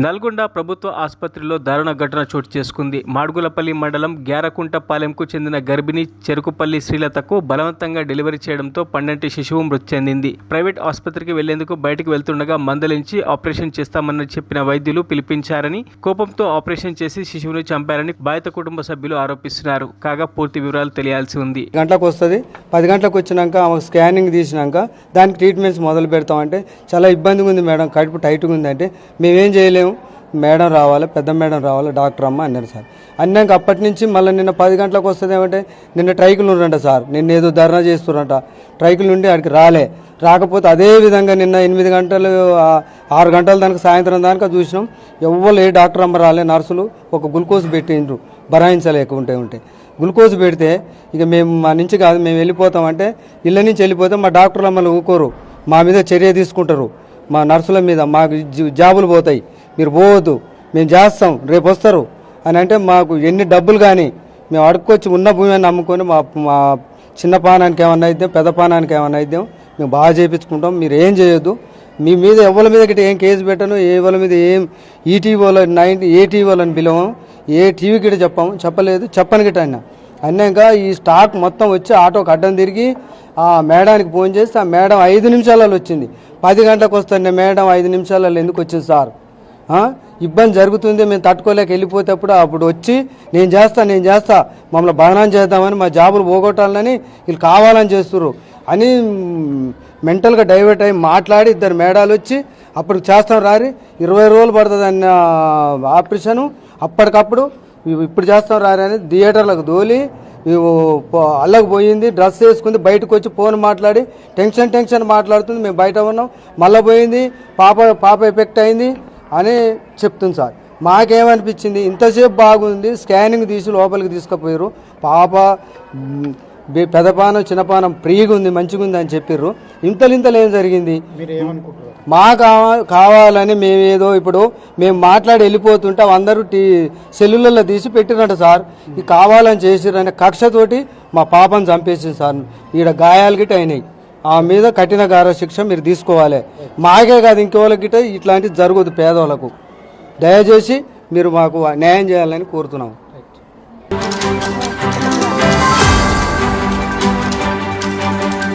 నల్గొండ ప్రభుత్వ ఆసుపత్రిలో దారుణ ఘటన చోటు చేసుకుంది. మాడుగులపల్లి మండలం గ్యారకుంటపాలెంకు చెందిన గర్భిణి చెరుకుపల్లి శ్రీలతకు బలవంతంగా డెలివరీ చేయడంతో పండంటి శిశువు మృతి చెందింది. ప్రైవేట్ ఆసుపత్రికి వెళ్ళేందుకు బయటకు వెళ్తుండగా మందలించి ఆపరేషన్ చేస్తామని చెప్పిన వైద్యులు పిలిపించారని కోపంతో ఆపరేషన్ చేసి శిశువును చంపారని బాధిత కుటుంబ సభ్యులు ఆరోపిస్తున్నారు. కాగా పూర్తి వివరాలు తెలియాల్సి ఉంది. గంటలకు వస్తుంది. పది గంటలకు వచ్చినాక ఆమె స్కానింగ్ తీసినాక దానికి ట్రీట్మెంట్స్ మొదలు పెడతామంటే చాలా ఇబ్బందిగా ఉంది మేడం కడుపు టైట్గా ఉంది అంటే మేమేం చేయలేము. మేడం రావాలి పెద్ద మేడం రావాలి డాక్టర్ అమ్మ అన్నారు సార్. అన్నాక అప్పటి నుంచి మళ్ళీ నిన్న పది గంటలకు వస్తుంది ఏమంటే నిన్న ట్రైకులు ఉండంట సార్. నిన్న ఏదో ధర్నా చేస్తున్నారంట ట్రైకులు నుండి ఆడికి రాలే. రాకపోతే అదే విధంగా నిన్న ఎనిమిది గంటలు ఆరు గంటల దానికి సాయంత్రం దానికి చూసినాం. ఎవ్వరు ఏ డాక్టర్ అమ్మ రాలే నర్సులు ఒక గ్లూకోజ్ పెట్టిండ్రు. భరాయించలేక ఉంటే ఉంటే. గ్లూకోజ్ పెడితే ఇక మేము మా నుంచి కాదు మేము వెళ్ళిపోతామంటే ఇళ్ళ నుంచి వెళ్ళిపోతే మా డాక్టర్లు మమ్మల్ని ఊకోరు. మా మీద చర్య తీసుకుంటారు. మా నర్సుల మీద మాకు జాబులు పోతాయి. మీరు పోవద్దు. మేము చేస్తాం. రేపు వస్తారు. అని అంటే మాకు ఎన్ని డబ్బులు కానీ మేము అడుక్కొచ్చి ఉన్న భూమి అని నమ్ముకొని మా మా చిన్న పానానికి ఏమన్నా అయితే పెద్ద పానానికి ఏమన్నా అయితే మేము బాగా చేయించుకుంటాం మీరు ఏం చేయొద్దు. మీ మీద ఎవరి మీద గిట్ట ఏం కేసు పెట్టను ఎవరి మీద ఏం ఈటీవోలో నైన్ నైన్టీ అని పిలవం ఏ టీవీ గిట్ట చెప్పాము చెప్పలేదు. చెప్పని గిట్ట అన్న అన్నాక ఈ స్టాక్ మొత్తం వచ్చి ఆటోకి అడ్డం తిరిగి ఆ మేడానికి ఫోన్ చేస్తే ఆ మేడం ఐదు నిమిషాలలో వచ్చింది. పది గంటలకు వస్తాను మేడం ఐదు నిమిషాలలో ఎందుకు వచ్చింది సార్? ఇబ్బంది జరుగుతుంది మేము తట్టుకోలేక వెళ్ళిపోతేప్పుడు అప్పుడు వచ్చి నేను చేస్తా నేను చేస్తా మమ్మల్ని బదనాం చేద్దామని మా జాబులు పోగొట్టాలని వీళ్ళు కావాలని చేస్తున్నారు అని మెంటల్గా డైవర్ట్ అయ్యి మాట్లాడి ఇద్దరు మేడాలు వచ్చి అప్పుడు చేస్తాం రారి ఇరవై రోజులు పడుతుంది అన్న ఆపరేషను అప్పటికప్పుడు ఇప్పుడు చేస్తాం రారి అని థియేటర్లకు దోలి అల్లకపోయింది పోయింది డ్రెస్ వేసుకుంది బయటకు వచ్చి ఫోన్ మాట్లాడి టెన్షన్ టెన్షన్ మాట్లాడుతుంది మేము బయట ఉన్నాం. మళ్ళీ పోయింది పాప పాప ఎఫెక్ట్ అయింది అని చెప్తుంది సార్. మాకేమనిపించింది? ఇంతసేపు బాగుంది స్కానింగ్ తీసి లోపలికి తీసుకుపోయారు. పాప పెదపానం చిన్నపానం ఫ్రీగా ఉంది మంచిగా ఉంది అని చెప్పారు ఇంతలు ఇంతలు ఏం జరిగింది? మా కావా- కావాలని మేమేదో ఇప్పుడు మేము మాట్లాడి వెళ్ళిపోతుంటే అందరూ టీ సెల్లులలో తీసి పెట్టినట్టు సార్. ఇది కావాలని చేసిరనే కక్షతోటి మా పాపను చంపేసింది సార్. ఈడ గాయాలు గిట్ట అయినాయి. ఆ మీద కఠిన గార శిక్ష మీరు తీసుకోవాలి. మాకే కాదు ఇంకోళ్ళకి ఇట్లాంటివి జరగదు పేదవాళ్ళకు దయచేసి మీరు మాకు న్యాయం చేయాలని కోరుతున్నాం